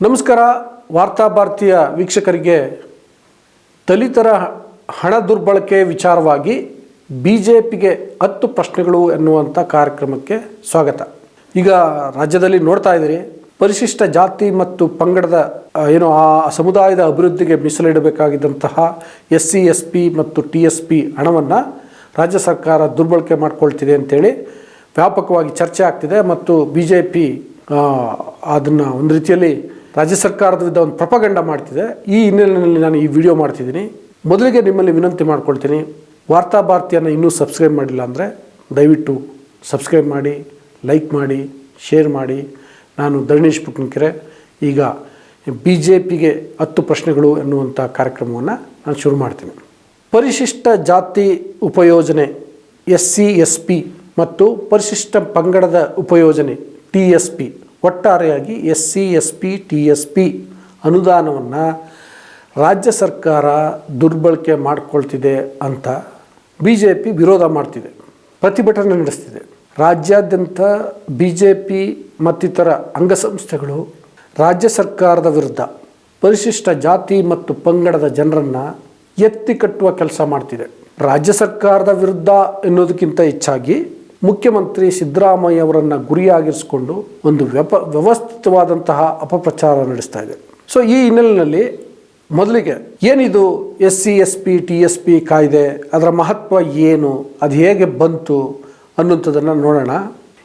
ನಮಸ್ಕಾರ, ವಾರ್ತಾ ಭಾರತೀಯ ವೀಕ್ಷಕರಿಗೆ. ದಲಿತರ ಹಣ ದುರ್ಬಳಕೆ ವಿಚಾರವಾಗಿ ಬಿ ಜೆ ಪಿಗೆ ಹತ್ತು ಪ್ರಶ್ನೆಗಳು ಎನ್ನುವಂಥ ಕಾರ್ಯಕ್ರಮಕ್ಕೆ ಸ್ವಾಗತ. ಈಗ ರಾಜ್ಯದಲ್ಲಿ ನೋಡ್ತಾ ಇದ್ದೀರಿ, ಪರಿಶಿಷ್ಟ ಜಾತಿ ಮತ್ತು ಪಂಗಡದ ಏನು ಆ ಸಮುದಾಯದ ಅಭಿವೃದ್ಧಿಗೆ ಮೀಸಲಿಡಬೇಕಾಗಿದ್ದಂತಹ ಎಸ್ ಸಿ ಎಸ್ ಪಿ ಮತ್ತು ಟಿ ಎಸ್ ಪಿ ಹಣವನ್ನು ರಾಜ್ಯ ಸರ್ಕಾರ ದುರ್ಬಳಕೆ ಮಾಡ್ಕೊಳ್ತಿದೆ ಅಂತೇಳಿ ವ್ಯಾಪಕವಾಗಿ ಚರ್ಚೆ ಆಗ್ತಿದೆ ಮತ್ತು ಬಿ ಜೆ ಪಿ ಅದನ್ನು ಒಂದು ರೀತಿಯಲ್ಲಿ ರಾಜ್ಯ ಸರ್ಕಾರದ ವಿರುದ್ಧ ಒಂದು ಪ್ರಪಗಂಡ ಮಾಡ್ತಿದೆ. ಈ ಹಿನ್ನೆಲೆಯಲ್ಲಿ ನಾನು ಈ ವಿಡಿಯೋ ಮಾಡ್ತಿದ್ದೀನಿ. ಮೊದಲಿಗೆ ನಿಮ್ಮಲ್ಲಿ ವಿನಂತಿ ಮಾಡ್ಕೊಳ್ತೀನಿ. ವಾರ್ತಾ ಭಾರತಿಯನ್ನು ಇನ್ನೂ ಸಬ್ಸ್ಕ್ರೈಬ್ ಮಾಡಿಲ್ಲ ಅಂದರೆ ದಯವಿಟ್ಟು ಸಬ್ಸ್ಕ್ರೈಬ್ ಮಾಡಿ, ಲೈಕ್ ಮಾಡಿ, ಶೇರ್ ಮಾಡಿ. ನಾನು ಧರಣೀಶ್ ಪುಟ್ನಕೆರೆ ಈಗ ಬಿ ಜೆ ಪಿಗೆ ಹತ್ತು ಪ್ರಶ್ನೆಗಳು ಎನ್ನುವಂಥ ಕಾರ್ಯಕ್ರಮವನ್ನು ನಾನು ಶುರು ಮಾಡ್ತೀನಿ. ಪರಿಶಿಷ್ಟ ಜಾತಿ ಉಪಯೋಜನೆ ಎಸ್ ಸಿ ಎಸ್ ಪಿ ಮತ್ತು ಪರಿಶಿಷ್ಟ ಪಂಗಡದ ಉಪಯೋಜನೆ ಟಿ, ಎಸ್, ಪಿ. ಒಟ್ಟಾರೆಯಾಗಿ S C S P T S P ಅನುದಾನವನ್ನು ರಾಜ್ಯ ಸರ್ಕಾರ ದುರ್ಬಳಕೆ ಮಾಡಿಕೊಳ್ತಿದೆ ಅಂತ ಬಿ ಜೆ ಪಿ ವಿರೋಧ ಮಾಡ್ತಿದೆ, ಪ್ರತಿಭಟನೆ ನಡೆಸ್ತಿದೆ. ರಾಜ್ಯಾದ್ಯಂತ ಬಿ ಜೆ ಪಿ ಮತ್ತಿತರ ಅಂಗಸಂಸ್ಥೆಗಳು ರಾಜ್ಯ ಸರ್ಕಾರದ ವಿರುದ್ಧ ಪರಿಶಿಷ್ಟ ಜಾತಿ ಮತ್ತು ಪಂಗಡದ ಜನರನ್ನು ಎತ್ತಿ ಕಟ್ಟುವ ಕೆಲಸ ಮಾಡ್ತಿದೆ. ರಾಜ್ಯ ಸರ್ಕಾರದ ವಿರುದ್ಧ ಎನ್ನುವುದಕ್ಕಿಂತ ಹೆಚ್ಚಾಗಿ ಮುಖ್ಯಮಂತ್ರಿ ಸಿದ್ದರಾಮಯ್ಯ ಅವರನ್ನು ಗುರಿಯಾಗಿರಿಸಿಕೊಂಡು ಒಂದು ವ್ಯಪ, ವ್ಯವಸ್ಥಿತವಾದಂತಹ ಅಪಪ್ರಚಾರ ನಡೆಸ್ತಾ ಇದೆ. ಸೊ ಈ ಹಿನ್ನೆಲೆಯಲ್ಲಿ ಮೊದಲಿಗೆ ಏನಿದು S C S P T S P ಕಾಯ್ದೆ, ಅದರ ಮಹತ್ವ ಏನು, ಅದು ಹೇಗೆ ಬಂತು ಅನ್ನುವಂಥದ್ದನ್ನು ನೋಡೋಣ.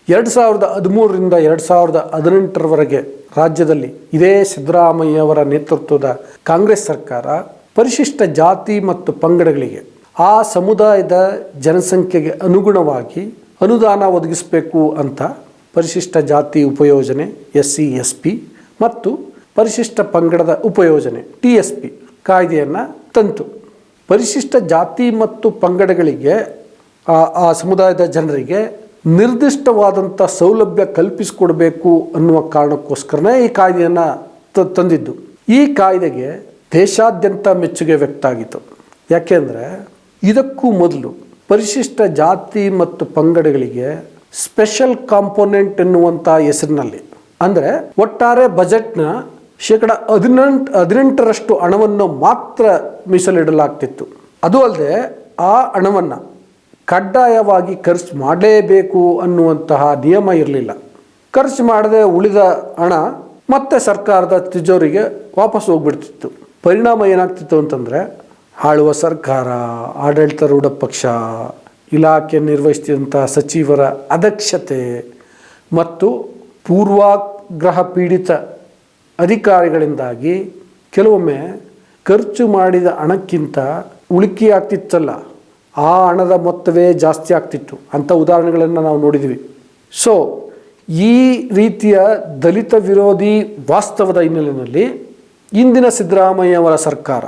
ಎರಡು ಸಾವಿರದ ಹದಿಮೂರರಿಂದ ಎರಡು ಸಾವಿರದ ಹದಿನೆಂಟರವರೆಗೆ ರಾಜ್ಯದಲ್ಲಿ ಇದೇ ಸಿದ್ದರಾಮಯ್ಯ ಅವರ ನೇತೃತ್ವದ ಕಾಂಗ್ರೆಸ್ ಸರ್ಕಾರ ಪರಿಶಿಷ್ಟ ಜಾತಿ ಮತ್ತು ಪಂಗಡಗಳಿಗೆ ಆ ಸಮುದಾಯದ ಜನಸಂಖ್ಯೆಗೆ ಅನುಗುಣವಾಗಿ ಅನುದಾನ ಒದಗಿಸಬೇಕು ಅಂತ ಪರಿಶಿಷ್ಟ ಜಾತಿ ಉಪಯೋಜನೆ ಎಸ್ ಸಿ ಎಸ್ ಪಿ ಮತ್ತು ಪರಿಶಿಷ್ಟ ಪಂಗಡದ ಉಪಯೋಜನೆ ಟಿ ಎಸ್ ಪಿ ಕಾಯ್ದೆಯನ್ನು ತಂತು. ಪರಿಶಿಷ್ಟ ಜಾತಿ ಮತ್ತು ಪಂಗಡಗಳಿಗೆ, ಆ ಸಮುದಾಯದ ಜನರಿಗೆ ನಿರ್ದಿಷ್ಟವಾದಂಥ ಸೌಲಭ್ಯ ಕಲ್ಪಿಸಿಕೊಡಬೇಕು ಅನ್ನುವ ಕಾರಣಕ್ಕೋಸ್ಕರನೇ ಈ ಕಾಯ್ದೆಯನ್ನು ತಂದಿದ್ದು. ಈ ಕಾಯ್ದೆಗೆ ದೇಶಾದ್ಯಂತ ಮೆಚ್ಚುಗೆ ವ್ಯಕ್ತ ಆಗಿತ್ತು. ಯಾಕೆಂದರೆ ಇದಕ್ಕೂ ಮೊದಲು ಪರಿಶಿಷ್ಟ ಜಾತಿ ಮತ್ತು ಪಂಗಡಗಳಿಗೆ ಸ್ಪೆಷಲ್ ಕಾಂಪೋನೆಂಟ್ ಎನ್ನುವಂಥ ಹೆಸರಿನಲ್ಲಿ. ಅಂದರೆ ಒಟ್ಟಾರೆ ಬಜೆಟ್ನ ಶೇಕಡ ಹದಿನೆಂಟು, ಹದಿನೆಂಟರಷ್ಟು ಹಣವನ್ನು ಮಾತ್ರ ಮೀಸಲಿಡಲಾಗ್ತಿತ್ತು. ಅದು ಅಲ್ಲದೆ ಆ ಹಣವನ್ನು ಕಡ್ಡಾಯವಾಗಿ ಖರ್ಚು ಮಾಡಲೇಬೇಕು ಅನ್ನುವಂತಹ ನಿಯಮ ಇರಲಿಲ್ಲ. ಖರ್ಚು ಮಾಡದೆ ಉಳಿದ ಹಣ ಮತ್ತೆ ಸರ್ಕಾರದ ತಿಜೋರಿಗೆ ವಾಪಸ್ ಹೋಗ್ಬಿಡ್ತಿತ್ತು. ಪರಿಣಾಮ ಏನಾಗ್ತಿತ್ತು ಅಂತಂದರೆ ಆಳುವ ಸರ್ಕಾರ, ಆಡಳಿತಾರೂಢ ಪಕ್ಷ, ಇಲಾಖೆ ನಿರ್ವಹಿಸಿದಂಥ ಸಚಿವರ ಅದಕ್ಷತೆ ಮತ್ತು ಪೂರ್ವಾಗ್ರಹ ಪೀಡಿತ ಅಧಿಕಾರಿಗಳಿಂದಾಗಿ ಕೆಲವೊಮ್ಮೆ ಖರ್ಚು ಮಾಡಿದ ಹಣಕ್ಕಿಂತ ಉಳಿಕೆ ಆಗ್ತಿತ್ತಲ್ಲ, ಆ ಹಣದ ಮೊತ್ತವೇ ಜಾಸ್ತಿ ಆಗ್ತಿತ್ತು. ಅಂಥ ಉದಾಹರಣೆಗಳನ್ನು ನಾವು ನೋಡಿದ್ವಿ. ಸೊ ಈ ರೀತಿಯ ದಲಿತ ವಿರೋಧಿ ವಾಸ್ತವದ ಹಿನ್ನೆಲೆಯಲ್ಲಿ ಇಂದಿನ ಸಿದ್ದರಾಮಯ್ಯ ಅವರ ಸರ್ಕಾರ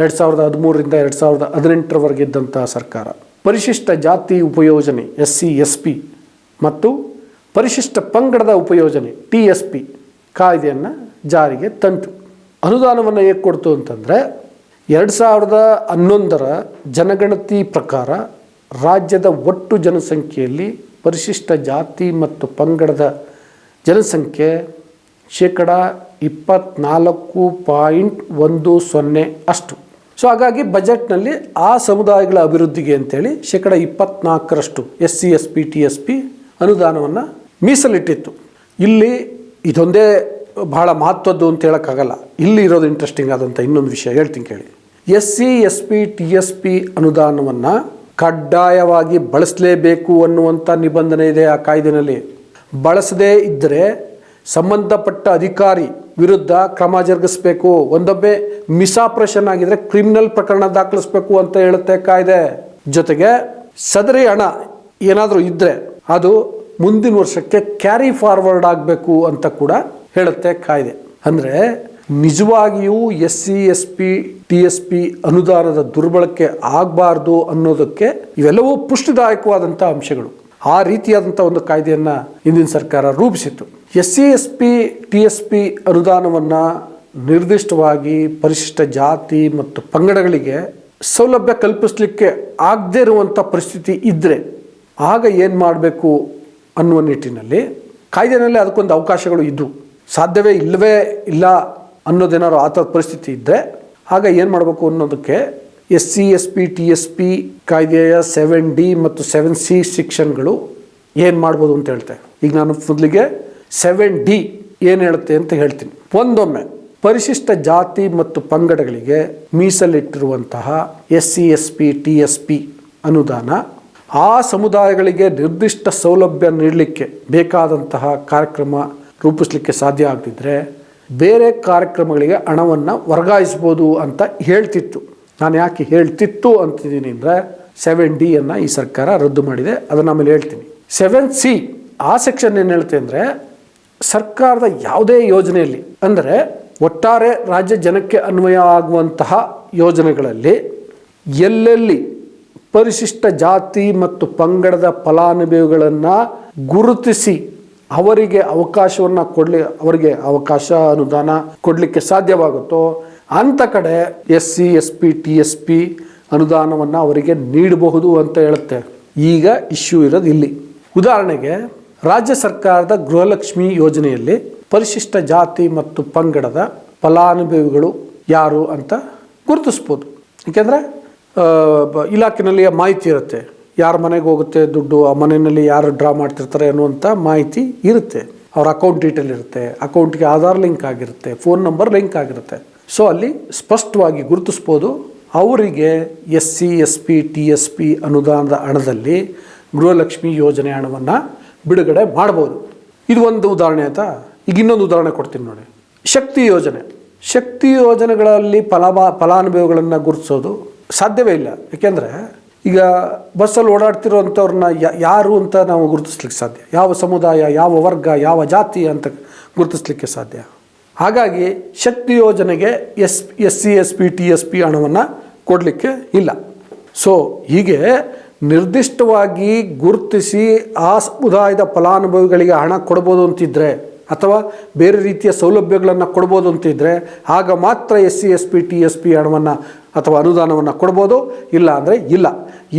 ಎರಡು ಸಾವಿರದ ಹದಿಮೂರರಿಂದ ಎರಡು ಸಾವಿರದ ಹದಿನೆಂಟರವರೆಗೆ ಇದ್ದಂತಹ ಸರ್ಕಾರ. ಪರಿಶಿಷ್ಟ ಜಾತಿ ಉಪಯೋಜನೆ ಎಸ್ ಸಿ ಎಸ್ ಪಿ ಮತ್ತು ಪರಿಶಿಷ್ಟ ಪಂಗಡದ ಉಪಯೋಜನೆ, ಟಿ ಎಸ್ ಪಿ ಕಾಯ್ದೆಯನ್ನು ಜಾರಿಗೆ ತಂತು. ಅನುದಾನವನ್ನು ಹೇಗೆ ಕೊಡ್ತು ಅಂತಂದರೆ, ಎರಡು ಸಾವಿರದ ಹನ್ನೊಂದರ ಜನಗಣತಿ ಪ್ರಕಾರ ರಾಜ್ಯದ ಒಟ್ಟು ಜನಸಂಖ್ಯೆಯಲ್ಲಿ ಪರಿಶಿಷ್ಟ ಜಾತಿ ಮತ್ತು ಪಂಗಡದ ಜನಸಂಖ್ಯೆ ಶೇಕಡ ಇಪ್ಪತ್ನಾಲ್ಕು ಪಾಯಿಂಟ್ ಒಂದು ಸೊನ್ನೆ ಅಷ್ಟು. ಸೊ ಹಾಗಾಗಿ ಬಜೆಟ್ನಲ್ಲಿ ಆ ಸಮುದಾಯಗಳ ಅಭಿವೃದ್ಧಿಗೆ ಅಂತೇಳಿ ಶೇಕಡ ಇಪ್ಪತ್ನಾಲ್ಕರಷ್ಟು S C S P T S P ಅನುದಾನವನ್ನು ಮೀಸಲಿಟ್ಟಿತ್ತು. ಇಲ್ಲಿ ಇದೊಂದೇ ಬಹಳ ಮಹತ್ವದ್ದು ಅಂತ ಹೇಳೋಕ್ಕಾಗಲ್ಲ. ಇಲ್ಲಿ ಇರೋದು ಇಂಟ್ರೆಸ್ಟಿಂಗ್ ಆದಂಥ ಇನ್ನೊಂದು ವಿಷಯ ಹೇಳ್ತೀನಿ ಕೇಳಿ. S C S P T S P ಅನುದಾನವನ್ನು ಕಡ್ಡಾಯವಾಗಿ ಬಳಸಲೇಬೇಕು ಅನ್ನುವಂಥ ನಿಬಂಧನೆ ಇದೆ ಆ ಕಾಯ್ದೆನಲ್ಲಿ. ಬಳಸದೇ ಇದ್ದರೆ ಸಂಬಂಧಪಟ್ಟ ಅಧಿಕಾರಿ ವಿರುದ್ಧ ಕ್ರಮ ಜರುಗಿಸಬೇಕು. ಒಂದೊಮ್ಮೆ ಮಿಸಾಪ್ರೇಷನ್ ಆಗಿದ್ರೆ ಕ್ರಿಮಿನಲ್ ಪ್ರಕರಣ ದಾಖಲಿಸಬೇಕು ಅಂತ ಹೇಳುತ್ತೆ ಕಾಯ್ದೆ. ಜೊತೆಗೆ ಸದರಿ ಹಣ ಏನಾದರೂ ಇದ್ದರೆ ಅದು ಮುಂದಿನ ವರ್ಷಕ್ಕೆ ಕ್ಯಾರಿ ಫಾರ್ವರ್ಡ್ ಆಗಬೇಕು ಅಂತ ಕೂಡ ಹೇಳುತ್ತೆ ಕಾಯ್ದೆ. ಅಂದರೆ ನಿಜವಾಗಿಯೂ S C, S P, T S P ಅನುದಾನದ ದುರ್ಬಳಕೆ ಆಗಬಾರ್ದು ಅನ್ನೋದಕ್ಕೆ ಇವೆಲ್ಲವೂ ಪುಷ್ಟಿದಾಯಕವಾದಂಥ ಅಂಶಗಳು. ಆ ರೀತಿಯಾದಂಥ ಒಂದು ಕಾಯ್ದೆಯನ್ನು ಹಿಂದಿನ ಸರ್ಕಾರ ರೂಪಿಸಿತ್ತು. S C S P T S P ಅನುದಾನವನ್ನು ನಿರ್ದಿಷ್ಟವಾಗಿ ಪರಿಶಿಷ್ಟ ಜಾತಿ ಮತ್ತು ಪಂಗಡಗಳಿಗೆ ಸೌಲಭ್ಯ ಕಲ್ಪಿಸಲಿಕ್ಕೆ ಆಗದೇ ಇರುವಂಥ ಪರಿಸ್ಥಿತಿ ಇದ್ದರೆ ಆಗ ಏನು ಮಾಡಬೇಕು ಅನ್ನುವ ನಿಟ್ಟಿನಲ್ಲಿ ಕಾಯ್ದೆನಲ್ಲಿ ಅದಕ್ಕೊಂದು ಅವಕಾಶಗಳು ಇದ್ದವು ಸಾಧ್ಯವೇ ಇಲ್ಲವೇ ಇಲ್ಲ ಅನ್ನೋದೇನಾದ್ರು ಆ ಥರದ ಪರಿಸ್ಥಿತಿ ಇದ್ದರೆ ಆಗ ಏನು ಮಾಡಬೇಕು ಅನ್ನೋದಕ್ಕೆ S C S P T S P ಕಾಯ್ದೆಯ ಸೆವೆನ್ ಡಿ ಮತ್ತು ಸೆವೆನ್ ಸಿ ಸೆಕ್ಷನ್ಗಳು ಏನು ಮಾಡ್ಬೋದು ಅಂತ ಹೇಳ್ತೇವೆ ಈಗ ನಾನು ಮೊದಲಿಗೆ ಸೆವೆನ್ ಡಿ ಏನು ಹೇಳುತ್ತೆ ಅಂತ ಹೇಳ್ತೀನಿ. ಒಂದೊಮ್ಮೆ ಪರಿಶಿಷ್ಟ ಜಾತಿ ಮತ್ತು ಪಂಗಡಗಳಿಗೆ ಮೀಸಲಿಟ್ಟಿರುವಂತಹ S C S P T S P ಅನುದಾನ ಆ ಸಮುದಾಯಗಳಿಗೆ ನಿರ್ದಿಷ್ಟ ಸೌಲಭ್ಯ ನೀಡಲಿಕ್ಕೆ ಬೇಕಾದಂತಹ ಕಾರ್ಯಕ್ರಮ ರೂಪಿಸಲಿಕ್ಕೆ ಸಾಧ್ಯ ಆಗದಿದ್ದರೆ ಬೇರೆ ಕಾರ್ಯಕ್ರಮಗಳಿಗೆ ಹಣವನ್ನು ವರ್ಗಾಯಿಸ್ಬೋದು ಅಂತ ಹೇಳ್ತಿತ್ತು. ನಾನು ಯಾಕೆ ಹೇಳ್ತಿತ್ತು ಅಂತಿದ್ದೀನಿ ಅಂದರೆ ಸೆವೆನ್ ಡಿಯನ್ನು ಈ ಸರ್ಕಾರ ರದ್ದು ಮಾಡಿದೆ. ಅದನ್ನು ಆಮೇಲೆ ಹೇಳ್ತೀನಿ. ಸೆವೆನ್ ಸಿ ಆ ಸೆಕ್ಷನ್ ಏನು ಹೇಳುತ್ತೆ ಅಂದರೆ ಸರ್ಕಾರದ ಯಾವುದೇ ಯೋಜನೆಯಲ್ಲಿ ಅಂದರೆ ಒಟ್ಟಾರೆ ರಾಜ್ಯ ಜನಕ್ಕೆ ಅನ್ವಯ ಆಗುವಂತಹ ಯೋಜನೆಗಳಲ್ಲಿ ಎಲ್ಲೆಲ್ಲಿ ಪರಿಶಿಷ್ಟ ಜಾತಿ ಮತ್ತು ಪಂಗಡದ ಫಲಾನುಭವಿಗಳನ್ನು ಗುರುತಿಸಿ ಅವರಿಗೆ ಅವಕಾಶವನ್ನು ಕೊಡಲಿ, ಅವರಿಗೆ ಅವಕಾಶ ಅನುದಾನ ಕೊಡಲಿಕ್ಕೆ ಸಾಧ್ಯವಾಗುತ್ತೋ, ಅಂಥ ಕಡೆ S C, S P, T S P ಅನುದಾನವನ್ನು ಅವರಿಗೆ ನೀಡಬಹುದು ಅಂತ ಹೇಳುತ್ತೆ. ಈಗ ಇಶ್ಯೂ ಇರೋದು ಇಲ್ಲಿ ಉದಾಹರಣೆಗೆ ರಾಜ್ಯ ಸರ್ಕಾರದ ಗೃಹಲಕ್ಷ್ಮಿ ಯೋಜನೆಯಲ್ಲಿ ಪರಿಶಿಷ್ಟ ಜಾತಿ ಮತ್ತು ಪಂಗಡದ ಫಲಾನುಭವಿಗಳು ಯಾರು ಅಂತ ಗುರುತಿಸ್ಬೋದು. ಏಕೆಂದರೆ ಇಲಾಖೆನಲ್ಲಿ ಮಾಹಿತಿ ಇರುತ್ತೆ. ಯಾರ ಮನೆಗೆ ಹೋಗುತ್ತೆ ದುಡ್ಡು, ಆ ಮನೆಯಲ್ಲಿ ಯಾರು ಡ್ರಾ ಮಾಡ್ತಿರ್ತಾರೆ ಅನ್ನುವಂಥ ಮಾಹಿತಿ ಇರುತ್ತೆ. ಅವ್ರ ಅಕೌಂಟ್ ಡೀಟೇಲ್ ಇರುತ್ತೆ, ಅಕೌಂಟ್ಗೆ ಆಧಾರ್ ಲಿಂಕ್ ಆಗಿರುತ್ತೆ, ಫೋನ್ ನಂಬರ್ ಲಿಂಕ್ ಆಗಿರುತ್ತೆ. ಸೊ, ಅಲ್ಲಿ ಸ್ಪಷ್ಟವಾಗಿ ಗುರುತಿಸ್ಬೋದು, ಅವರಿಗೆ S C S P T S P ಅನುದಾನದ ಹಣದಲ್ಲಿ ಗೃಹಲಕ್ಷ್ಮಿ ಯೋಜನೆ ಹಣವನ್ನು ಬಿಡುಗಡೆ ಮಾಡ್ಬೋದು ಇದು ಒಂದು ಉದಾಹರಣೆ ಆಯ್ತಾ ಈಗ ಇನ್ನೊಂದು ಉದಾಹರಣೆ ಕೊಡ್ತೀನಿ ನೋಡಿ. ಶಕ್ತಿ ಯೋಜನೆ. ಶಕ್ತಿ ಯೋಜನೆಗಳಲ್ಲಿ ಫಲಾಭ, ಫಲಾನುಭವಿಗಳನ್ನು ಗುರುತಿಸೋದು ಸಾಧ್ಯವೇ ಇಲ್ಲ. ಯಾಕೆಂದರೆ ಈಗ ಬಸ್ಸಲ್ಲಿ ಓಡಾಡ್ತಿರೋವಂಥವ್ರನ್ನ ಯಾರು ಅಂತ ನಾವು ಗುರುತಿಸ್ಲಿಕ್ಕೆ ಸಾಧ್ಯ. ಯಾವ ಸಮುದಾಯ, ಯಾವ ವರ್ಗ, ಯಾವ ಜಾತಿ ಅಂತ ಗುರುತಿಸ್ಲಿಕ್ಕೆ ಸಾಧ್ಯ. ಹಾಗಾಗಿ ಶಕ್ತಿ ಯೋಜನೆಗೆ S S C, S P, T, S P ಹಣವನ್ನು ಕೊಡಲಿಕ್ಕೆ ಇಲ್ಲ. ಸೊ ಹೀಗೆ ನಿರ್ದಿಷ್ಟವಾಗಿ ಗುರುತಿಸಿ ಆ ಸಮುದಾಯದ ಫಲಾನುಭವಿಗಳಿಗೆ ಹಣ ಕೊಡ್ಬೋದು ಅಂತಿದ್ರೆ, ಅಥವಾ ಬೇರೆ ರೀತಿಯ ಸೌಲಭ್ಯಗಳನ್ನು ಕೊಡ್ಬೋದು ಅಂತಿದ್ರೆ, ಆಗ ಮಾತ್ರ S C S P T S P ಹಣವನ್ನು ಅಥವಾ ಅನುದಾನವನ್ನು ಕೊಡ್ಬೋದು, ಇಲ್ಲ ಅಂದರೆ ಇಲ್ಲ.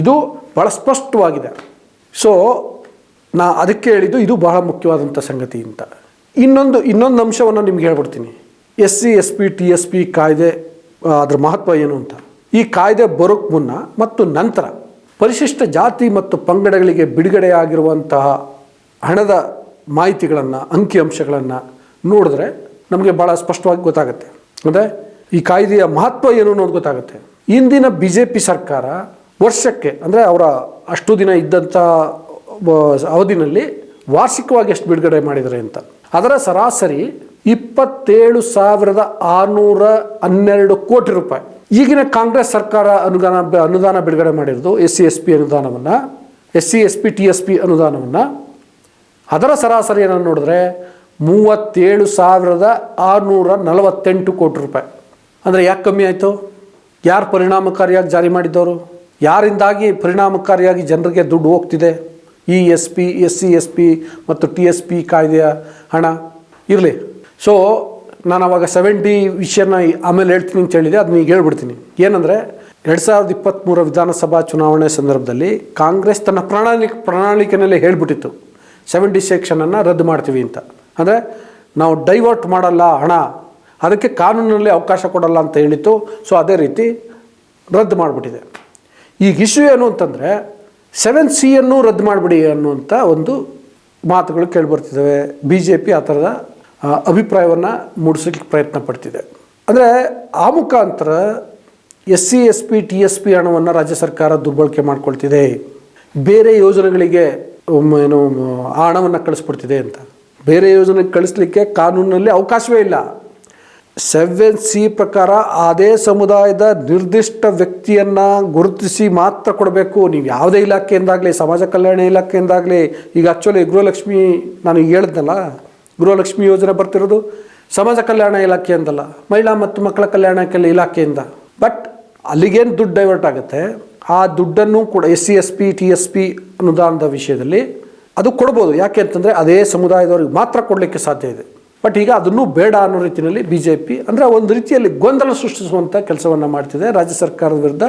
ಇದು ಭಾಳ ಸ್ಪಷ್ಟವಾಗಿದೆ. ಸೊ ನಾ ಅದಕ್ಕೆ ಹೇಳಿದ್ದು ಇದು ಬಹಳ ಮುಖ್ಯವಾದಂಥ ಸಂಗತಿ ಅಂತ. ಇನ್ನೊಂದು ಇನ್ನೊಂದು ಅಂಶವನ್ನು ನಿಮ್ಗೆ ಹೇಳ್ಬಿಡ್ತೀನಿ. S C S P T S P ಕಾಯ್ದೆ, ಅದರ ಮಹತ್ವ ಏನು ಅಂತ. ಈ ಕಾಯ್ದೆ ಬರೋಕ್ಕೆ ಮುನ್ನ ಮತ್ತು ನಂತರ ಪರಿಶಿಷ್ಟ ಜಾತಿ ಮತ್ತು ಪಂಗಡಗಳಿಗೆ ಬಿಡುಗಡೆಯಾಗಿರುವಂತಹ ಹಣದ ಮಾಹಿತಿಗಳನ್ನು, ಅಂಕಿಅಂಶಗಳನ್ನು ನೋಡಿದ್ರೆ ನಮಗೆ ಭಾಳ ಸ್ಪಷ್ಟವಾಗಿ ಗೊತ್ತಾಗುತ್ತೆ. ಅಂದರೆ ಈ ಕಾಯ್ದೆಯ ಮಹತ್ವ ಏನು ಅನ್ನೋದು ಗೊತ್ತಾಗುತ್ತೆ. ಇಂದಿನ ಬಿ ಜೆ ಪಿ ಸರ್ಕಾರ ವರ್ಷಕ್ಕೆ, ಅಂದರೆ ಅವರ ಅಷ್ಟು ದಿನ ಇದ್ದಂಥ ಅವಧಿನಲ್ಲಿ ವಾರ್ಷಿಕವಾಗಿ ಎಷ್ಟು ಬಿಡುಗಡೆ ಮಾಡಿದರೆ ಅಂತ. ಅದರ ಸರಾಸರಿ ಇಪ್ಪತ್ತೇಳು ಸಾವಿರದ ಆರುನೂರ ಹನ್ನೆರಡು ಕೋಟಿ ರೂಪಾಯಿ. ಈಗಿನ ಕಾಂಗ್ರೆಸ್ ಸರ್ಕಾರ ಅನುದಾನ ಅನುದಾನ ಬಿಡುಗಡೆ ಮಾಡಿರೋದು ಎಸ್ ಸಿ ಎಸ್ ಪಿ ಅನುದಾನವನ್ನು S C S P T S P ಅನುದಾನವನ್ನು. ಅದರ ಸರಾಸರಿಯನ್ನು ನೋಡಿದ್ರೆ ಮೂವತ್ತೇಳು ಸಾವಿರದ ಆರುನೂರ ನಲವತ್ತೆಂಟು ಕೋಟಿ ರೂಪಾಯಿ. ಅಂದರೆ ಯಾಕೆ ಕಮ್ಮಿ ಆಯಿತು? ಯಾರು ಪರಿಣಾಮಕಾರಿಯಾಗಿ ಜಾರಿ ಮಾಡಿದ್ದವರು? ಯಾರಿಂದಾಗಿ ಪರಿಣಾಮಕಾರಿಯಾಗಿ ಜನರಿಗೆ ದುಡ್ಡು ಹೋಗ್ತಿದೆ? ಈ S P S C S P ಮತ್ತು ಟಿ ಎಸ್ ಪಿ ಕಾಯ್ದೆಯ ಹಣ. ಇರಲಿ. ಸೊ ನಾನು ಅವಾಗ ಸೆವೆಂಟಿ ವಿಷಯನ ಆಮೇಲೆ ಹೇಳ್ತೀನಿ ಅಂತ ಹೇಳಿದೆ ಅದನ್ನ ಈಗ ಹೇಳ್ಬಿಡ್ತೀನಿ. ಏನಂದರೆ ಎರಡು ಸಾವಿರದ ಇಪ್ಪತ್ತ್ಮೂರ ವಿಧಾನಸಭಾ ಚುನಾವಣೆ ಸಂದರ್ಭದಲ್ಲಿ ಕಾಂಗ್ರೆಸ್ ತನ್ನ ಪ್ರಣಾಳಿಕೆ, ಪ್ರಣಾಳಿಕೆನಲ್ಲೇ ಹೇಳ್ಬಿಟ್ಟಿತ್ತು. ಸೆವೆಂಟಿ ಸೆಕ್ಷನನ್ನು ರದ್ದು ಮಾಡ್ತೀವಿ ಅಂತ. ಅಂದರೆ ನಾವು ಡೈವರ್ಟ್ ಮಾಡಲ್ಲ ಹಣ, ಅದಕ್ಕೆ ಕಾನೂನಲ್ಲಿ ಅವಕಾಶ ಕೊಡಲ್ಲ ಅಂತ ಹೇಳಿತ್ತು. ಸೊ ಅದೇ ರೀತಿ ರದ್ದು ಮಾಡಿಬಿಟ್ಟಿದೆ. ಈಗ ಇಶ್ಯೂ ಏನು ಅಂತಂದರೆ ಸೆವೆನ್ ಸಿಯನ್ನು ರದ್ದು ಮಾಡಿಬಿಡಿ ಅನ್ನುವಂಥ ಒಂದು ಮಾತುಗಳು ಕೇಳಿಬರ್ತಿದ್ದಾವೆ. ಬಿ ಜೆ ಪಿ ಆ ಥರದ ಅಭಿಪ್ರಾಯವನ್ನು ಮೂಡಿಸಲಿಕ್ಕೆ ಪ್ರಯತ್ನ ಪಡ್ತಿದೆ. ಅಂದರೆ ಆ ಮುಖಾಂತರ S C S P T S P ಹಣವನ್ನು ರಾಜ್ಯ ಸರ್ಕಾರ ದುರ್ಬಳಕೆ ಮಾಡ್ಕೊಳ್ತಿದೆ. ಬೇರೆ ಯೋಜನೆಗಳಿಗೆ ಏನು, ಆ ಹಣವನ್ನು ಕಳಿಸ್ಬಿಡ್ತಿದೆ ಅಂತ. ಬೇರೆ ಯೋಜನೆಗೆ ಕಳಿಸ್ಲಿಕ್ಕೆ ಕಾನೂನಿನಲ್ಲಿ ಅವಕಾಶವೇ ಇಲ್ಲ. ಸೆವೆನ್ ಸಿ ಪ್ರಕಾರ ಅದೇ ಸಮುದಾಯದ ನಿರ್ದಿಷ್ಟ ವ್ಯಕ್ತಿಯನ್ನು ಗುರುತಿಸಿ ಮಾತ್ರ ಕೊಡಬೇಕು. ನೀವು ಯಾವುದೇ ಇಲಾಖೆಯಿಂದಾಗಲಿ, ಸಮಾಜ ಕಲ್ಯಾಣ ಇಲಾಖೆಯಿಂದಾಗಲಿ, ಈಗ ಆ್ಯಕ್ಚುಲಿ ಗೃಹಲಕ್ಷ್ಮಿ ನಾನು ಹೇಳಿದ್ನಲ್ಲ ಗೃಹಲಕ್ಷ್ಮಿ ಯೋಜನೆ ಬರ್ತಿರೋದು ಸಮಾಜ ಕಲ್ಯಾಣ ಇಲಾಖೆ ಮಹಿಳಾ ಮತ್ತು ಮಕ್ಕಳ ಕಲ್ಯಾಣ ಕೆಲ ಇಲಾಖೆಯಿಂದ. ಬಟ್ ಅಲ್ಲಿಗೇನು ದುಡ್ಡು ಡೈವರ್ಟ್ ಆಗುತ್ತೆ? ಆ ದುಡ್ಡನ್ನು ಕೂಡ S C, S P, T S P ಅನುದಾನದ ವಿಷಯದಲ್ಲಿ ಅದು ಕೊಡ್ಬೋದು. ಯಾಕೆ ಅಂತಂದರೆ ಅದೇ ಸಮುದಾಯದವ್ರಿಗೆ ಮಾತ್ರ ಕೊಡಲಿಕ್ಕೆ ಸಾಧ್ಯ ಇದೆ. ಬಟ್ ಈಗ ಅದನ್ನು ಬೇಡ ಅನ್ನೋ ರೀತಿಯಲ್ಲಿ ಬಿ ಜೆ ಪಿ ಅಂದರೆ ಒಂದು ರೀತಿಯಲ್ಲಿ ಗೊಂದಲ ಸೃಷ್ಟಿಸುವಂಥ ಕೆಲಸವನ್ನು ಮಾಡ್ತಿದೆ. ರಾಜ್ಯ ಸರ್ಕಾರದ ವಿರುದ್ಧ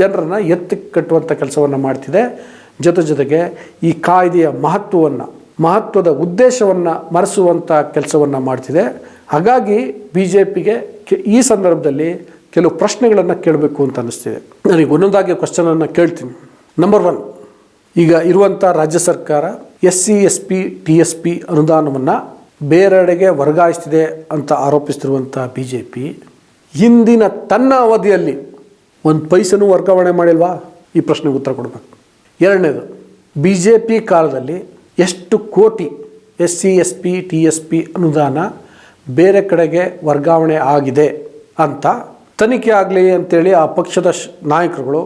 ಜನರನ್ನು ಎತ್ತಿ ಕಟ್ಟುವಂಥ ಕೆಲಸವನ್ನು ಮಾಡ್ತಿದೆ. ಜೊತೆ ಜೊತೆಗೆ ಈ ಕಾಯ್ದೆಯ ಮಹತ್ವವನ್ನು ಮಹತ್ವದ ಉದ್ದೇಶವನ್ನು ಮರೆಸುವಂಥ ಕೆಲಸವನ್ನು ಮಾಡ್ತಿದೆ. ಹಾಗಾಗಿ ಬಿ ಜೆ ಪಿಗೆ ಈ ಸಂದರ್ಭದಲ್ಲಿ ಕೆಲವು ಪ್ರಶ್ನೆಗಳನ್ನು ಕೇಳಬೇಕು ಅಂತ ಅನ್ನಿಸ್ತಿದೆ. ನನಗೆ ಒಂದೊಂದಾಗಿ ಕ್ವಶನನ್ನು ಕೇಳ್ತೀನಿ. ನಂಬರ್ ಒನ್ ಈಗ ಇರುವಂಥ ರಾಜ್ಯ ಸರ್ಕಾರ S C, S P, T S P ಅನುದಾನವನ್ನು ಬೇರೆಡೆಗೆ ವರ್ಗಾಯಿಸ್ತಿದೆ ಅಂತ ಆರೋಪಿಸ್ತಿರುವಂಥ ಬಿ ಜೆ ಪಿ ಹಿಂದಿನ ತನ್ನ ಅವಧಿಯಲ್ಲಿ ಒಂದು ಪೈಸನೂ ವರ್ಗಾವಣೆ ಮಾಡಿಲ್ವಾ? ಈ ಪ್ರಶ್ನೆಗೆ ಉತ್ತರ ಕೊಡಬೇಕು. ಎರಡನೇದು ಬಿ ಜೆ ಪಿ ಕಾಲದಲ್ಲಿ ಎಷ್ಟು ಕೋಟಿ S C S P T S P ಅನುದಾನ ಬೇರೆ ಕಡೆಗೆ ವರ್ಗಾವಣೆ ಆಗಿದೆ ಅಂತ ತನಿಖೆ ಆಗಲಿ ಅಂತೇಳಿ ಆ ಪಕ್ಷದ ನಾಯಕರುಗಳು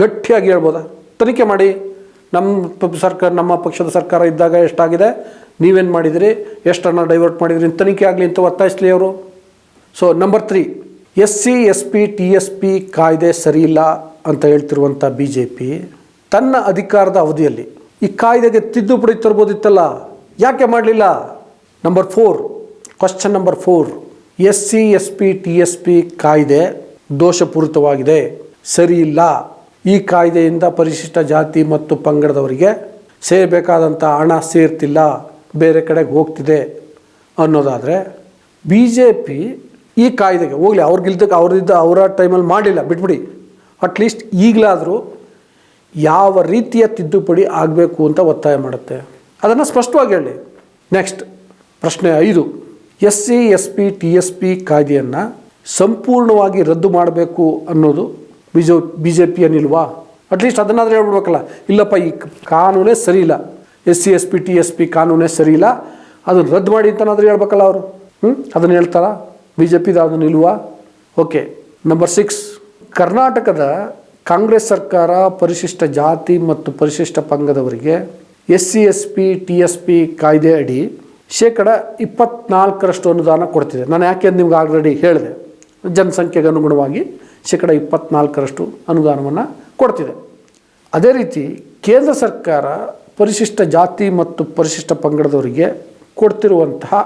ಗಟ್ಟಿಯಾಗಿ ಹೇಳ್ಬೋದಾ? ತನಿಖೆ ಮಾಡಿ. ನಮ್ಮ ಸರ್ಕಾರ, ನಮ್ಮ ಪಕ್ಷದ ಸರ್ಕಾರ ಇದ್ದಾಗ ಎಷ್ಟಾಗಿದೆ? ನೀವೇನು ಮಾಡಿದಿರಿ? ಎಷ್ಟನ್ನು ಡೈವರ್ಟ್ ಮಾಡಿದಿರಿ ತನಿಖೆ ಆಗಲಿ ಅಂತ ಒತ್ತಾಯಿಸ್ಲಿ ಅವರು. So number three S C S P T S P ಕಾಯ್ದೆ ಸರಿಯಿಲ್ಲ ಅಂತ ಹೇಳ್ತಿರುವಂಥ ಬಿ ಜೆ ಪಿ ತನ್ನ ಅಧಿಕಾರದ ಅವಧಿಯಲ್ಲಿ ಈ ಕಾಯ್ದೆಗೆ ತಿದ್ದುಪಡಿ ತರ್ಬೋದಿತ್ತಲ್ಲ, ಯಾಕೆ ಮಾಡಲಿಲ್ಲ? Number four question number four S C S P T S P ಕಾಯ್ದೆ ದೋಷಪೂರಿತವಾಗಿದೆ. ಸರಿಯಿಲ್ಲ ಈ ಕಾಯ್ದೆಯಿಂದ ಪರಿಶಿಷ್ಟ ಜಾತಿ ಮತ್ತು ಪಂಗಡದವರಿಗೆ ಸೇರಬೇಕಾದಂಥ ಹಣ ಸೇರ್ತಿಲ್ಲ, ಬೇರೆ ಕಡೆಗೆ ಹೋಗ್ತಿದೆ ಅನ್ನೋದಾದರೆ ಬಿ ಜೆ ಪಿ ಈ ಕಾಯ್ದೆಗೆ ಹೋಗಲಿ ಅವ್ರಿಗಿಲ್ದಕ್ಕೆ ಅವ್ರದ್ದು ಅವರ ಟೈಮಲ್ಲಿ ಮಾಡಿಲ್ಲ ಬಿಟ್ಬಿಡಿ. ಅಟ್ಲೀಸ್ಟ್ ಈಗಲಾದರೂ ಯಾವ ರೀತಿಯ ತಿದ್ದುಪಡಿ ಆಗಬೇಕು ಅಂತ ಒತ್ತಾಯ ಮಾಡುತ್ತೆ. ಅದನ್ನು ಸ್ಪಷ್ಟವಾಗಿ ಹೇಳಿ. ನೆಕ್ಸ್ಟ್ ಪ್ರಶ್ನೆ ಐದು. S C S P T S P ಕಾಯ್ದೆಯನ್ನು ಸಂಪೂರ್ಣವಾಗಿ ರದ್ದು ಮಾಡಬೇಕು ಅನ್ನೋದು ಬಿ ಜೆ ಬಿ ಜೆ ಪಿಯ ನಿಲ್ವಾ ಅಟ್ಲೀಸ್ಟ್ ಅದನ್ನಾದರೂ ಹೇಳ್ಬಿಡ್ಬೇಕಲ್ಲ. ಇಲ್ಲಪ್ಪ, ಈ ಕಾನೂನೇ ಸರಿ ಇಲ್ಲ. S C S P T S P ಕಾನೂನೇ ಸರಿ ಇಲ್ಲ. ಅದನ್ನು ರದ್ದು ಮಾಡಿ ಅಂತನಾದರೂ ಹೇಳ್ಬೇಕಲ್ಲ ಅವರು. ಹ್ಞೂ ಅದನ್ನು ಹೇಳ್ತಾರಾ? ಬಿ ಜೆ ಪಿದು ಅದನ್ನು ನಿಲ್ವಾ? ಓಕೆ ನಂಬರ್ ಸಿಕ್ಸ್ ಕರ್ನಾಟಕದ ಕಾಂಗ್ರೆಸ್ ಸರ್ಕಾರ ಪರಿಶಿಷ್ಟ ಜಾತಿ ಮತ್ತು ಪರಿಶಿಷ್ಟ ಪಂಗದವರಿಗೆ S C S P T S P ಕಾಯ್ದೆ ಅಡಿ ಶೇಕಡ ಇಪ್ಪತ್ನಾಲ್ಕರಷ್ಟು ಅನುದಾನ ಕೊಡ್ತಿದೆ. ನಾನು ಯಾಕೆ ನಿಮ್ಗೆ ಆಲ್ರೆಡಿ ಹೇಳಿದೆ? ಜನಸಂಖ್ಯೆಗೆ ಅನುಗುಣವಾಗಿ ಶೇಕಡ ಇಪ್ಪತ್ನಾಲ್ಕರಷ್ಟು ಅನುದಾನವನ್ನು ಕೊಡ್ತಿದೆ. ಅದೇ ರೀತಿ ಕೇಂದ್ರ ಸರ್ಕಾರ ಪರಿಶಿಷ್ಟ ಜಾತಿ ಮತ್ತು ಪರಿಶಿಷ್ಟ ಪಂಗಡದವರಿಗೆ ಕೊಡ್ತಿರುವಂತಹ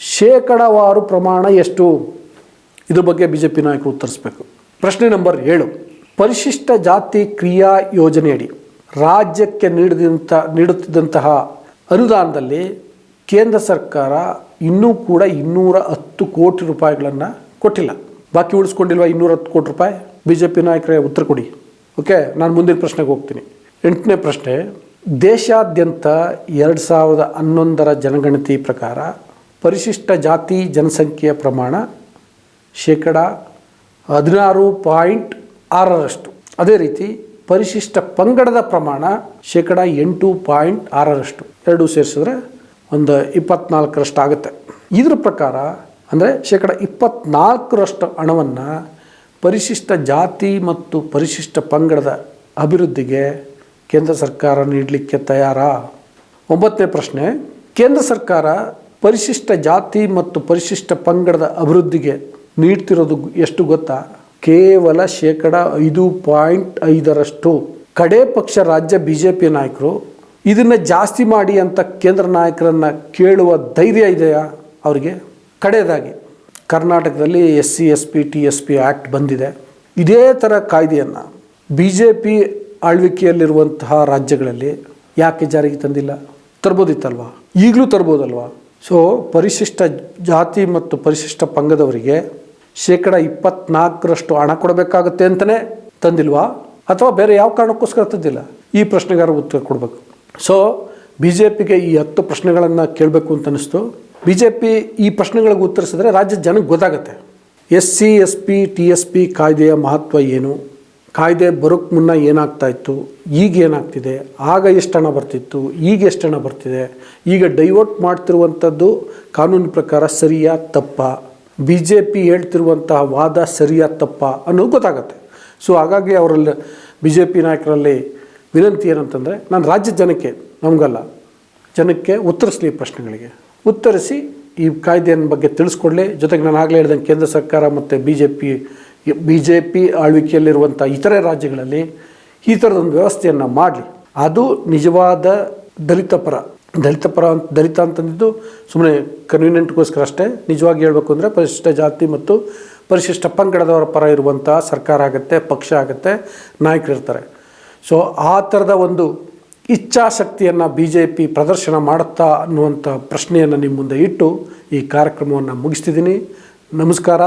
ಶೇಕಡವಾರು ಪ್ರಮಾಣ ಎಷ್ಟು? ಇದ್ರ ಬಗ್ಗೆ ಬಿ ಜೆ ಪಿ ನಾಯಕರು ಉತ್ತರಿಸಬೇಕು. ಪ್ರಶ್ನೆ ನಂಬರ್ ಏಳು. ಪರಿಶಿಷ್ಟ ಜಾತಿ ಕ್ರಿಯಾ ಯೋಜನೆಯಡಿ ರಾಜ್ಯಕ್ಕೆ ನೀಡಿದಂಥ ನೀಡುತ್ತಿದ್ದಂತಹ ಅನುದಾನದಲ್ಲಿ ಕೇಂದ್ರ ಸರ್ಕಾರ ಇನ್ನೂ ಕೂಡ ಇನ್ನೂರ ಹತ್ತು ಕೋಟಿ ರೂಪಾಯಿಗಳನ್ನು ಕೊಟ್ಟಿಲ್ಲ. ಬಾಕಿ ಉಳಿಸ್ಕೊಂಡಿಲ್ವ ಇನ್ನೂರ ಹತ್ತು ಕೋಟಿ ರೂಪಾಯಿ ಬಿ ಜೆ ಪಿ ನಾಯಕರೇ ಉತ್ತರ ಕೊಡಿ. ಓಕೆ, ನಾನು ಮುಂದಿನ ಪ್ರಶ್ನೆಗೆ ಹೋಗ್ತೀನಿ. ಎಂಟನೇ ಪ್ರಶ್ನೆ, ದೇಶಾದ್ಯಂತ ಎರಡು ಸಾವಿರದ ಹನ್ನೊಂದರ ಜನಗಣತಿ ಪ್ರಕಾರ ಪರಿಶಿಷ್ಟ ಜಾತಿ ಜನಸಂಖ್ಯೆಯ ಪ್ರಮಾಣ ಶೇಕಡ ಹದಿನಾರು ಪಾಯಿಂಟ್ ಆರರಷ್ಟು. ಅದೇ ರೀತಿ ಪರಿಶಿಷ್ಟ ಪಂಗಡದ ಪ್ರಮಾಣ ಶೇಕಡ ಎಂಟು ಪಾಯಿಂಟ್ ಆರರಷ್ಟು. ಎರಡು ಸೇರಿಸಿದ್ರೆ ಒಂದು ಇಪ್ಪತ್ನಾಲ್ಕರಷ್ಟು ಆಗುತ್ತೆ. ಇದ್ರ ಪ್ರಕಾರ ಅಂದರೆ ಶೇಕಡ ಇಪ್ಪತ್ನಾಲ್ಕರಷ್ಟು ಹಣವನ್ನು ಪರಿಶಿಷ್ಟ ಜಾತಿ ಮತ್ತು ಪರಿಶಿಷ್ಟ ಪಂಗಡದ ಅಭಿವೃದ್ಧಿಗೆ ಕೇಂದ್ರ ಸರ್ಕಾರ ನೀಡಲಿಕ್ಕೆ ತಯಾರಾ? ಒಂಬತ್ತನೇ ಪ್ರಶ್ನೆ, ಕೇಂದ್ರ ಸರ್ಕಾರ ಪರಿಶಿಷ್ಟ ಜಾತಿ ಮತ್ತು ಪರಿಶಿಷ್ಟ ಪಂಗಡದ ಅಭಿವೃದ್ಧಿಗೆ ನೀಡ್ತಿರೋದು ಎಷ್ಟು ಗೊತ್ತಾ? ಕೇವಲ ಶೇಕಡ ಐದು ಪಾಯಿಂಟ್ ಐದರಷ್ಟು. ಕಡೆ ಪಕ್ಷ ರಾಜ್ಯ ಬಿ ಜೆ ಪಿ ನಾಯಕರು, ಇದನ್ನು ಜಾಸ್ತಿ ಮಾಡಿ ಅಂತ ಕೇಂದ್ರ ನಾಯಕರನ್ನು ಕೇಳುವ ಧೈರ್ಯ ಇದೆಯಾ? ಅವರಿಗೆ ಕಡೆಯದಾಗಿ. ಕರ್ನಾಟಕದಲ್ಲಿ S C S P T S P act ಬಂದಿದೆ. ಇದೇ ಥರ ಕಾಯ್ದೆಯನ್ನು ಬಿ ಜೆ ಪಿ ಆಳ್ವಿಕೆಯಲ್ಲಿರುವಂತಹ ರಾಜ್ಯಗಳಲ್ಲಿ ಯಾಕೆ ಜಾರಿಗೆ ತಂದಿಲ್ಲ? ತರ್ಬೋದಿತ್ತಲ್ವಾ? ಈಗಲೂ ತರ್ಬೋದಲ್ವಾ? ಸೊ ಪರಿಶಿಷ್ಟ ಜಾತಿ ಮತ್ತು ಪರಿಶಿಷ್ಟ ಪಂಗದವರಿಗೆ ಶೇಕಡ ಇಪ್ಪತ್ನಾಲ್ಕರಷ್ಟು ಹಣ ಕೊಡಬೇಕಾಗುತ್ತೆ ಅಂತಲೇ ತಂದಿಲ್ವಾ? ಅಥವಾ ಬೇರೆ ಯಾವ ಕಾರಣಕ್ಕೋಸ್ಕರ ತಂದಿಲ್ಲ? ಈ ಪ್ರಶ್ನೆಗಾರ ಉತ್ತರ ಕೊಡಬೇಕು. ಸೊ ಬಿ ಜೆ ಪಿಗೆ ಈ ಹತ್ತು ಪ್ರಶ್ನೆಗಳನ್ನು ಕೇಳಬೇಕು ಅಂತ ಅನ್ನಿಸ್ತು. ಬಿ ಜೆ ಪಿ ಈ ಪ್ರಶ್ನೆಗಳಿಗೆ ಉತ್ತರಿಸಿದ್ರೆ ರಾಜ್ಯದ ಜನಕ್ಕೆ ಗೊತ್ತಾಗುತ್ತೆ. S C, S P, T S P ಕಾಯ್ದೆಯ ಮಹತ್ವ ಏನು? ಕಾಯ್ದೆ ಬರೋಕ್ಕೆ ಮುನ್ನ ಏನಾಗ್ತಾ ಇತ್ತು? ಈಗ ಏನಾಗ್ತಿದೆ? ಆಗ ಎಷ್ಟು ಹಣ ಬರ್ತಿತ್ತು? ಈಗ ಎಷ್ಟು ಹಣ ಬರ್ತಿದೆ? ಈಗ ಡೈವರ್ಟ್ ಮಾಡ್ತಿರುವಂಥದ್ದು ಕಾನೂನು ಪ್ರಕಾರ ಸರಿಯಾ ತಪ್ಪ? ಬಿ ಜೆ ಪಿ ಹೇಳ್ತಿರುವಂತಹ ವಾದ ಸರಿಯಾ ತಪ್ಪ ಅನ್ನೋದು ಗೊತ್ತಾಗುತ್ತೆ. ಸೊ ಹಾಗಾಗಿ ಅವರಲ್ಲಿ ಬಿ ಜೆ ಪಿ ನಾಯಕರಲ್ಲಿ ವಿನಂತಿ ಏನಂತಂದರೆ, ನಾನು ರಾಜ್ಯ ಜನಕ್ಕೆ, ನಮಗಲ್ಲ, ಜನಕ್ಕೆ ಉತ್ತರಿಸಲಿ ಪ್ರಶ್ನೆಗಳಿಗೆ. ಉತ್ತರಿಸಿ ಈ ಕಾಯ್ದೆಯ ಬಗ್ಗೆ ತಿಳಿಸ್ಕೊಡ್ಲಿ. ಜೊತೆಗೆ ನಾನು ಆಗಲೇ ಹೇಳ್ದಂಗೆ ಕೇಂದ್ರ ಸರ್ಕಾರ ಮತ್ತು B J P B J P ಆಳ್ವಿಕೆಯಲ್ಲಿರುವಂಥ ಇತರೆ ರಾಜ್ಯಗಳಲ್ಲಿ ಈ ಥರದೊಂದು ವ್ಯವಸ್ಥೆಯನ್ನು ಮಾಡಲಿ. ಅದು ನಿಜವಾದ ದಲಿತ ಪರ. ದಲಿತ ಪರ ಅಂತ ದಲಿತ ಅಂತಂದಿದ್ದು ಸುಮ್ಮನೆ ಕನ್ವೀನಿಯೆಂಟ್ಗೋಸ್ಕರ ಅಷ್ಟೇ. ನಿಜವಾಗಿ ಹೇಳಬೇಕು ಅಂದರೆ ಪರಿಶಿಷ್ಟ ಜಾತಿ ಮತ್ತು ಪರಿಶಿಷ್ಟ ಪಂಗಡದವರ ಪರ ಇರುವಂಥ ಸರ್ಕಾರ ಆಗುತ್ತೆ, ಪಕ್ಷ ಆಗುತ್ತೆ ನಾಯಕರಿರ್ತಾರೆ ಸೊ ಆ ಥರದ ಒಂದು ಇಚ್ಛಾಶಕ್ತಿಯನ್ನು ಬಿ ಜೆ ಪಿ ಪ್ರದರ್ಶನ ಮಾಡುತ್ತಾ ಅನ್ನುವಂಥ ಪ್ರಶ್ನೆಯನ್ನು ನಿಮ್ಮ ಮುಂದೆ ಇಟ್ಟು ಈ ಕಾರ್ಯಕ್ರಮವನ್ನು ಮುಗಿಸ್ತಿದ್ದೀನಿ. ನಮಸ್ಕಾರ.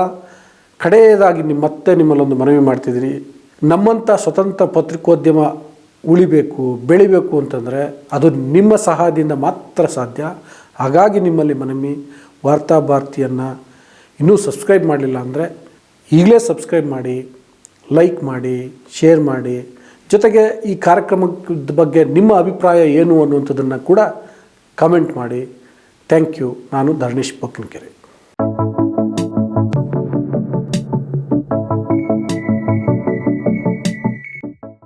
ಕಡೆಯದಾಗಿ ನಿಮ್ಮ ಮತ್ತೆ ನಿಮ್ಮಲ್ಲೊಂದು ಮನವಿ ಮಾಡ್ತಿದ್ದೀನಿ. ನಮ್ಮಂಥ ಸ್ವತಂತ್ರ ಪತ್ರಿಕೋದ್ಯಮ ಉಳಿಬೇಕು, ಬೆಳಿಬೇಕು ಅಂತಂದರೆ ಅದು ನಿಮ್ಮ ಸಹಾಯದಿಂದ ಮಾತ್ರ ಸಾಧ್ಯ. ಹಾಗಾಗಿ ನಿಮ್ಮಲ್ಲಿ ಮನವಿ ವಾರ್ತಾ ಭಾರತಿಯನ್ನು ಇನ್ನೂ ಸಬ್ಸ್ಕ್ರೈಬ್ ಮಾಡಲಿಲ್ಲ ಅಂದರೆ ಈಗಲೇ ಸಬ್ಸ್ಕ್ರೈಬ್ ಮಾಡಿ, ಲೈಕ್ ಮಾಡಿ, ಶೇರ್ ಮಾಡಿ. ಜೊತೆಗೆ ಈ ಕಾರ್ಯಕ್ರಮದ ಬಗ್ಗೆ ನಿಮ್ಮ ಅಭಿಪ್ರಾಯ ಏನು ಅನ್ನುವಂಥದ್ದನ್ನು ಕೂಡ ಕಮೆಂಟ್ ಮಾಡಿ. Thank you. ನಾನು ಧರ್ಣೇಶ್ ಬೊಕ್ಕನಕೆರೆ